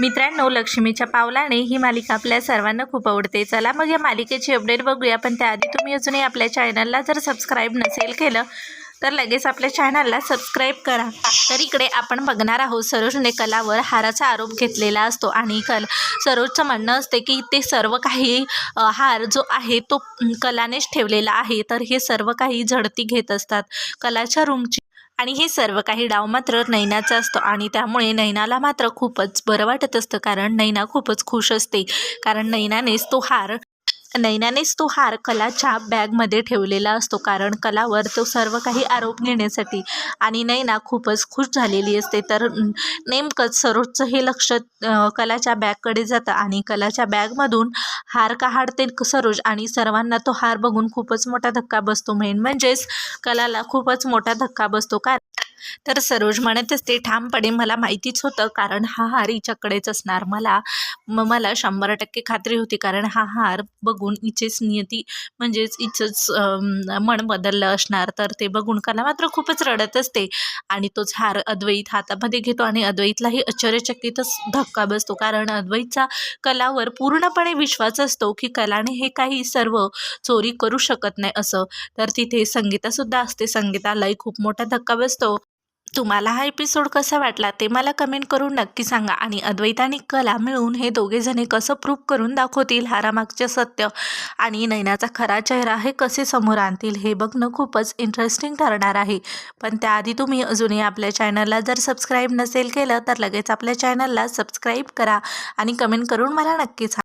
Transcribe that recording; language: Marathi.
मित्रांनो लक्ष्मीच्या पावलाने ही मालिका आपल्या सर्वांना खूप आवडते. चला मग या मालिकेची अपडेट बघूया. पण त्याआधी तुम्ही अजूनही आपल्या चॅनलला जर सबस्क्राईब नसेल केलं तर लगेच आपल्या चॅनलला सबस्क्राईब करा. तर इकडे आपण बघणार आहोत सरोजने कलावर हाराचा आरोप घेतलेला असतो आणि कल सरोजचं म्हणणं असते की ते सर्व काही हार जो आहे तो कलानेच ठेवलेला आहे. तर हे सर्व काही झडती घेत असतात. कलाच्या रूमची आणि हे सर्व काही डाव मात्र नैनाचा असतो आणि त्यामुळे नैनाला मात्र खूपच बरं वाटत असतं कारण नैना खूपच खुश असते. कारण नैनानेच तो हार नैनानेच तो हार कलाच्या बॅगमध्ये ठेवलेला असतो कारण कलावर तो सर्व काही आरोप घेण्यासाठी आणि नैना खूपच खुश झालेली असते. तर नेमकंच सरोजचं हे लक्ष कलाच्या बॅगकडे जातं आणि कलाच्या बॅगमधून हार काढते सरोज आणि सर्वांना तो हार बघून खूपच मोठा धक्का बसतो मेन म्हणजेच कलाला खूपच मोठा धक्का बसतो. कारण तर सरोज म्हणत असते ठामपणे मला माहितीच होतं कारण हा हार हिच्याकडेच असणार. मला म मला शंभर टक्के खात्री होती कारण हा हार बघून हिचेच नियती म्हणजेच हिचंच मन बदललं असणार. तर ते बघून कला मात्र खूपच रडत असते आणि तोच हार अद्वैत हातामध्ये घेतो आणि अद्वैतलाही आश्चर्यचकितच धक्का बसतो. कारण अद्वैतचा कलावर पूर्णपणे विश्वास असतो की कलाने हे काही सर्व चोरी करू शकत नाही असं. तर तिथे संगीतासुद्धा असते. संगीतालाही खूप मोठा धक्का बसतो. तुम्हाला हा एपिसोड कसा वाटला ते मला कमेंट करून नक्की सांगा आणि अद्वैत आणि कला मिळून हे दोघेजणे कसं प्रूफ करून दाखवतील हारामागचे सत्य आणि नैनाचा खरा चेहरा हे कसे समोर आणतील हे बघणं खूपच इंटरेस्टिंग ठरणार आहे. पण त्याआधी तुम्ही अजूनही आपल्या चॅनलला जर सबस्क्राईब नसेल केलं तर लगेच आपल्या चॅनलला सबस्क्राईब करा आणि कमेंट करून मला नक्की सांगा.